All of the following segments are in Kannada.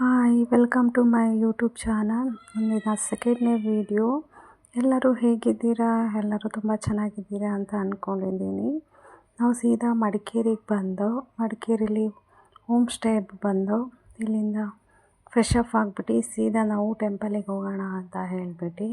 Hi welcome to my YouTube channel ನನ್ನ ಸೆಕೆಂಡ್ನೇ ವಿಡಿಯೋ ಎಲ್ಲರೂ ಹೇಗಿದ್ದೀರಾ? ಎಲ್ಲರೂ ತುಂಬ ಚೆನ್ನಾಗಿದ್ದೀರಾ ಅಂತ ಅಂದ್ಕೊಂಡಿದ್ದೀನಿ ನಾವು ಸೀದಾ ಮಡಿಕೇರಿಗೆ ಬಂದು, ಮಡಿಕೇರಿಲಿ ಹೋಮ್ ಸ್ಟೇ ಬಂದು, ಇಲ್ಲಿಂದ ಫ್ರೆಶ್ ಅಪ್ ಆಗಿಬಿಟ್ಟು ಸೀದಾ ನಾವು ಟೆಂಪಲಿಗೆ ಹೋಗೋಣ ಅಂತ ಹೇಳಿಬಿಟ್ಟು.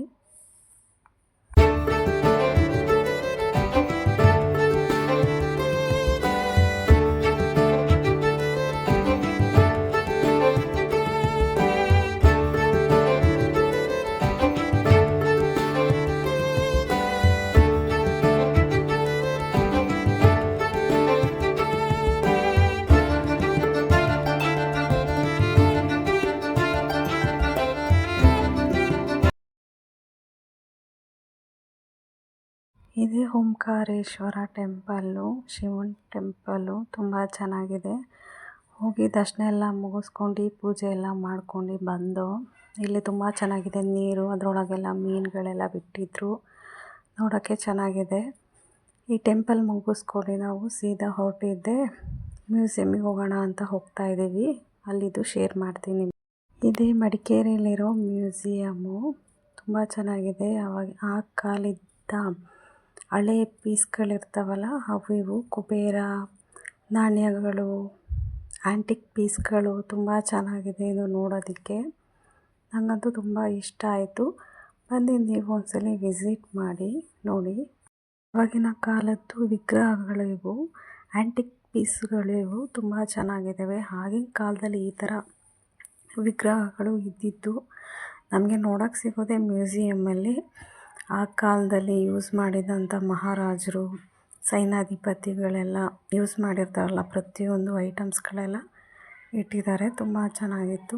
ಇದೇ ಓಂಕಾರೇಶ್ವರ ಟೆಂಪಲ್ಲು ಶಿವನ ಟೆಂಪಲ್ಲು ತುಂಬ ಚೆನ್ನಾಗಿದೆ. ಹೋಗಿ ದರ್ಶನ ಎಲ್ಲ ಮುಗಿಸ್ಕೊಂಡು ಪೂಜೆ ಎಲ್ಲ ಮಾಡ್ಕೊಂಡು ಬಂದು, ಇಲ್ಲಿ ತುಂಬ ಚೆನ್ನಾಗಿದೆ ನೀರು, ಅದರೊಳಗೆಲ್ಲ ಮೀನುಗಳೆಲ್ಲ ಬಿಟ್ಟಿದ್ರು. ನೋಡೋಕ್ಕೆ ಚೆನ್ನಾಗಿದೆ. ಈ ಟೆಂಪಲ್ ಮುಗಿಸ್ಕೊಂಡು ನಾವು ಸೀದಾ ಹೊರಟಿದ್ದೆ. ಮ್ಯೂಸಿಯಮಿಗೆ ಹೋಗೋಣ ಅಂತ ಹೋಗ್ತಾ ಇದ್ದೀವಿ. ಅಲ್ಲಿದ್ದು ಶೇರ್ ಮಾಡ್ತೀನಿ. ಇದೇ ಮಡಿಕೇರಿಯಲ್ಲಿರೋ ಮ್ಯೂಸಿಯಮ್ಮು ತುಂಬ ಚೆನ್ನಾಗಿದೆ. ಅವಾಗ ಆ ಕಾಲದ ಹಳೆ ಪೀಸ್ಗಳಿರ್ತಾವಲ್ಲ, ಅವು ಇವು. ಕುಬೇರ, ನಾಣ್ಯಗಳು ಆ್ಯಂಟಿಕ್ ಪೀಸ್ಗಳು ತುಂಬ ಚೆನ್ನಾಗಿದೆ ಇದು ನೋಡೋದಕ್ಕೆ. ನನಗಂತೂ ತುಂಬ ಇಷ್ಟ ಆಯಿತು. ಬಂದು ನೀವು ಒಂದ್ಸಲ ವಿಸಿಟ್ ಮಾಡಿ, ನೋಡಿ. ಇವಾಗಿನ ಕಾಲದ್ದು ವಿಗ್ರಹಗಳು ಇವು ಆ್ಯಂಟಿಕ್ ಪೀಸ್ಗಳಿವು ತುಂಬ ಚೆನ್ನಾಗಿದ್ದಾವೆ. ಆಗಿನ ಕಾಲದಲ್ಲಿ ಈ ಥರ ವಿಗ್ರಹಗಳು ಇದ್ದಿದ್ದು ನಮಗೆ ನೋಡೋಕ್ಕೆ ಸಿಗೋದೇ ಮ್ಯೂಸಿಯಮ್ಮಲ್ಲಿ ಆ ಕಾಲದಲ್ಲಿ ಯೂಸ್ ಮಾಡಿದಂಥ ಮಹಾರಾಜರು ಸೈನ್ಯಾಧಿಪತಿಗಳೆಲ್ಲ ಯೂಸ್ ಮಾಡಿರ್ತಾರಲ್ಲ ಪ್ರತಿಯೊಂದು ಐಟಮ್ಸ್ಗಳೆಲ್ಲ ಇಟ್ಟಿದ್ದಾರೆ. ತುಂಬ ಚೆನ್ನಾಗಿತ್ತು.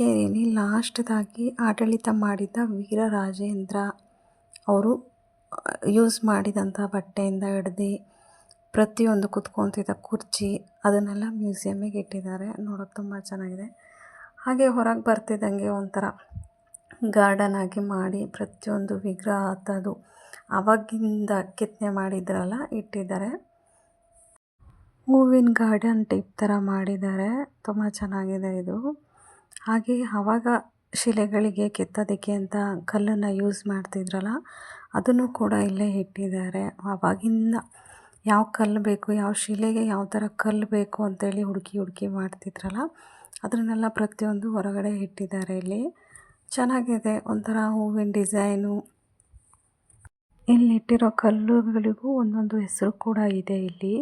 ಮಡಿಕೇರಿಯಲ್ಲಿ ಲಾಸ್ಟ್ದಾಗಿ ಆಡಳಿತ ಮಾಡಿದ ವೀರರಾಜೇಂದ್ರ ಅವರು ಯೂಸ್ ಮಾಡಿದಂಥ ಬಟ್ಟೆಯಿಂದ ಹಿಡ್ದು ಪ್ರತಿಯೊಂದು ಕುತ್ಕೊತಿದ್ದ ಕುರ್ಚಿ ಅದನ್ನೆಲ್ಲ ಮ್ಯೂಸಿಯಮ್ಮಿಗೆ ಇಟ್ಟಿದ್ದಾರೆ. ನೋಡೋಕೆ ತುಂಬ ಚೆನ್ನಾಗಿದೆ. ಹಾಗೆ ಹೊರಗೆ ಬರ್ತಿದ್ದಂಗೆ ಒಂಥರ ಗಾರ್ಡನ್ ಆಗಿ ಮಾಡಿ ಪ್ರತಿಯೊಂದು ವಿಗ್ರಹ ಅದು ಆವಾಗಿಂದ ಕೆತ್ತನೆ ಮಾಡಿದ್ರಲ್ಲ, ಇಟ್ಟಿದ್ದಾರೆ. ಹೂವಿನ ಗಾರ್ಡನ್ ಟೈಪ್ ಥರ ಮಾಡಿದ್ದಾರೆ. ತುಂಬ ಚೆನ್ನಾಗಿದೆ ಇದು. ಹಾಗೆ ಆವಾಗ ಶಿಲೆಗಳಿಗೆ ಕೆತ್ತೋದಕ್ಕೆ ಅಂತ ಕಲ್ಲನ್ನು ಯೂಸ್ ಮಾಡ್ತಿದ್ರಲ್ಲ, ಅದನ್ನು ಕೂಡ ಇಲ್ಲೇ ಇಟ್ಟಿದ್ದಾರೆ. ಆವಾಗಿಂದ ಯಾವ ಕಲ್ಲು ಬೇಕು, ಯಾವ ಶಿಲೆಗೆ ಯಾವ ಥರ ಕಲ್ಲು ಬೇಕು ಅಂತೇಳಿ ಹುಡುಕಿ ಹುಡುಕಿ ಮಾಡ್ತಿದ್ರಲ್ಲ, ಅದನ್ನೆಲ್ಲ ಪ್ರತಿಯೊಂದು ಹೊರಗಡೆ ಇಟ್ಟಿದ್ದಾರೆ ಇಲ್ಲಿ. ಚೆನ್ನಾಗಿದೆ, ಒಂಥರ ಹೂವಿನ ಡಿಸೈನು. ಇಲ್ಲಿಟ್ಟಿರೋ ಕಲ್ಲುಗಳಿಗೂ ಒಂದೊಂದು ಹೆಸರು ಕೂಡ ಇದೆ ಇಲ್ಲಿ.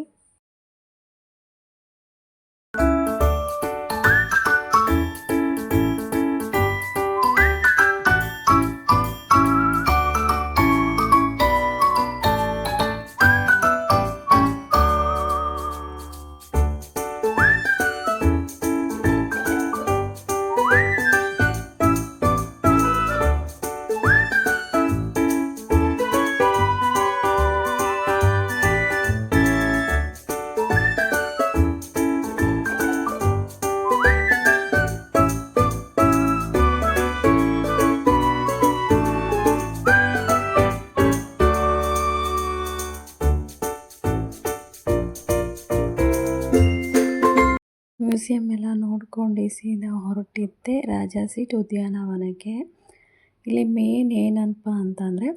ಮ್ಯೂಸಿಯಮ್ ಎಲ್ಲ ನೋಡ್ಕೊಂಡು ಸೀದಾ ಹೊರಟಿದ್ದೆ. ರಾಜಾ ಸೀಟ್ ಉದ್ಯಾನವನಕ್ಕೆ. ಇಲ್ಲಿ ಮೇನ್ ಏನಪ್ಪ ಅಂತಂದರೆ,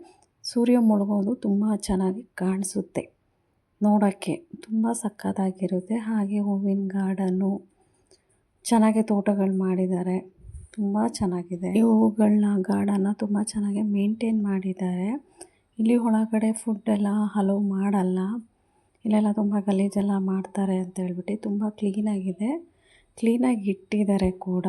ಸೂರ್ಯ ಮುಳುಗೋದು ತುಂಬ ಚೆನ್ನಾಗಿ ಕಾಣಿಸುತ್ತೆ. ನೋಡೋಕ್ಕೆ ತುಂಬ ಸಕ್ಕತ್ತಾಗಿರುತ್ತೆ. ಹಾಗೆ ಹೂವಿನ ಗಾರ್ಡನ್ನು ಚೆನ್ನಾಗಿ ತೋಟಗಳು ಮಾಡಿದ್ದಾರೆ. ತುಂಬ ಚೆನ್ನಾಗಿದೆ. ಈ ಹೂಗಳನ್ನ, ಗಾರ್ಡನ್ನ ತುಂಬ ಚೆನ್ನಾಗಿ ಮೇಂಟೈನ್ ಮಾಡಿದ್ದಾರೆ. ಇಲ್ಲಿ ಒಳಗಡೆ ಫುಡ್ಡೆಲ್ಲ ಹಲೋ ಮಾಡಲ್ಲ. ಇಲ್ಲೆಲ್ಲ ತುಂಬ ಗಲೀಜೆಲ್ಲ ಮಾಡ್ತಾರೆ ಅಂತ ಹೇಳ್ಬಿಟ್ಟು ತುಂಬ ಕ್ಲೀನಾಗಿದೆ ಕ್ಲೀನಾಗಿ ಇಟ್ಟಿದ್ದಾರೆ ಕೂಡ.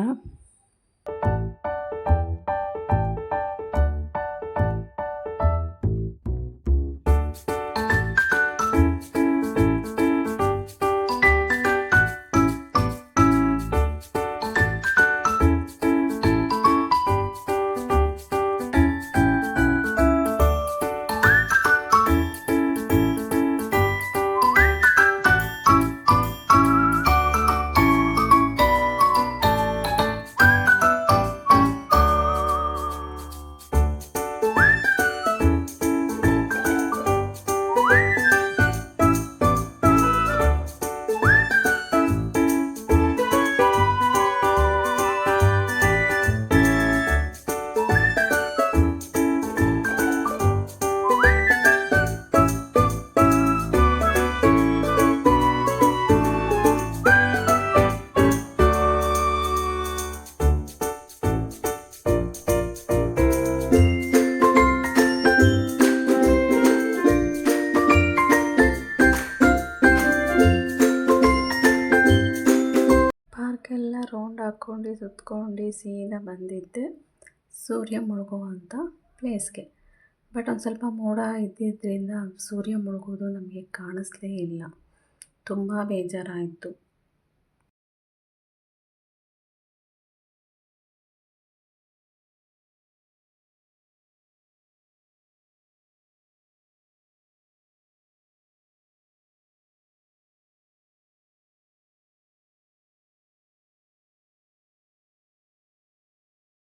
ಹಾಕ್ಕೊಂಡು ಸುತ್ಕೊಂಡು ಸೀದಾ ಬಂದಿದ್ದೆ ಸೂರ್ಯ ಮುಳುಗುವಂಥ ಪ್ಲೇಸ್ಗೆ ಬಟ್ ಒಂದು ಸ್ವಲ್ಪ ಮೋಡ ಇದ್ದಿದ್ದರಿಂದ ಸೂರ್ಯ ಮುಳುಗೋದು ನಮಗೆ ಕಾಣಿಸ್ಲೇ ಇಲ್ಲ. ತುಂಬ ಬೇಜಾರಾಯಿತು.